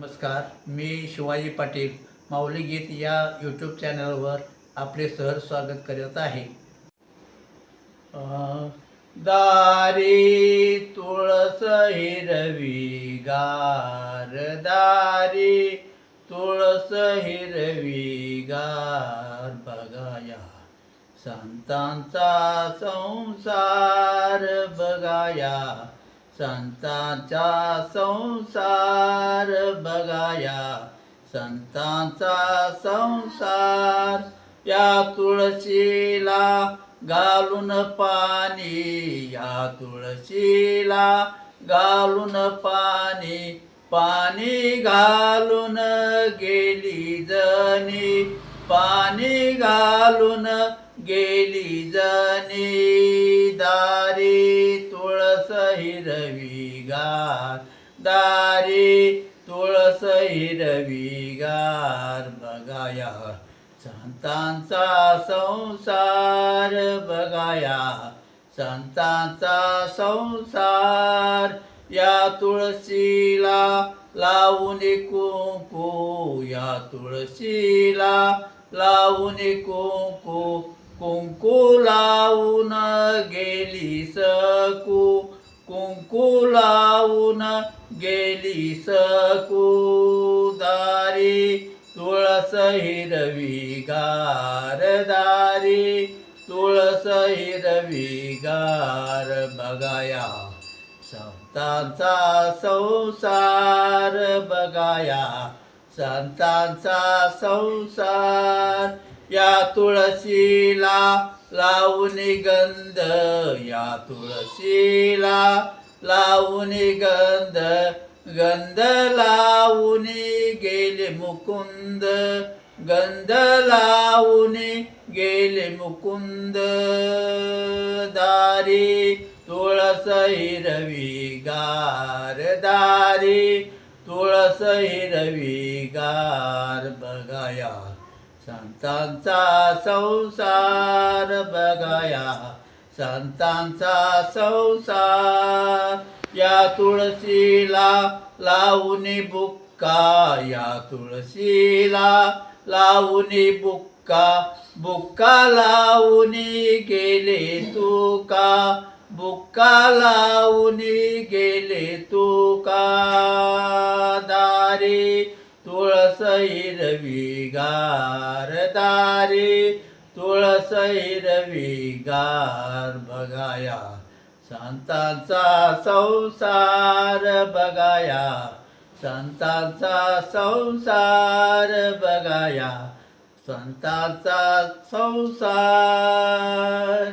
नमस्कार मी शिवाजी पाटील माऊली गीत या यूट्यूब चॅनलवर आपले सहर स्वागत करत आहे. दारी तुळस हिरवी गार दारी तुळस हिरवी गार बघाया संतांचा संसार बघाया संतांचा संसार बघाया. संतांचा संसार या तुळशीला घालून पाणी या तुळशीला घालून पाणी पाणी घालून गेली जणी पाणी घालून गेली जनी दारी. हिरवी गार दारी तुळस हिरवी गार. बघाया संतांचा संसार बघाया संतांचा संसार. या तुळशीला लावून कुंकू या तुळशीला लावून कुंकू. कुंकू लावून गेली सकू. कुंकू लावून गेली सकूदारी तुळस हिरवी गारदारी तुळस हिरवी गार बघाया. संतांचा संसार बघाया. संतांचा संसार या तुळशीला लावून गंध या तुळशीला लावणी गंध गंध लावणी गेले मुकुंद गंध लावणी गेले मुकुंद. दारी तुळस हिरवी गार दारी तुळस हिरवी गार बघाया. संतांचा संसार बघाया. संतांचा संसार या तुळशीला लावून बुक्का या तुळशीला लावून बुक्का बुक्का लावून गेले तुका बुक्का लावून गेले तुका. दारी तुळस हिरवी गार दारी तुळस हिरवी गार बघाया संतांचा संसार बघाया संतांचा संसार बघाया संतांचा संसार.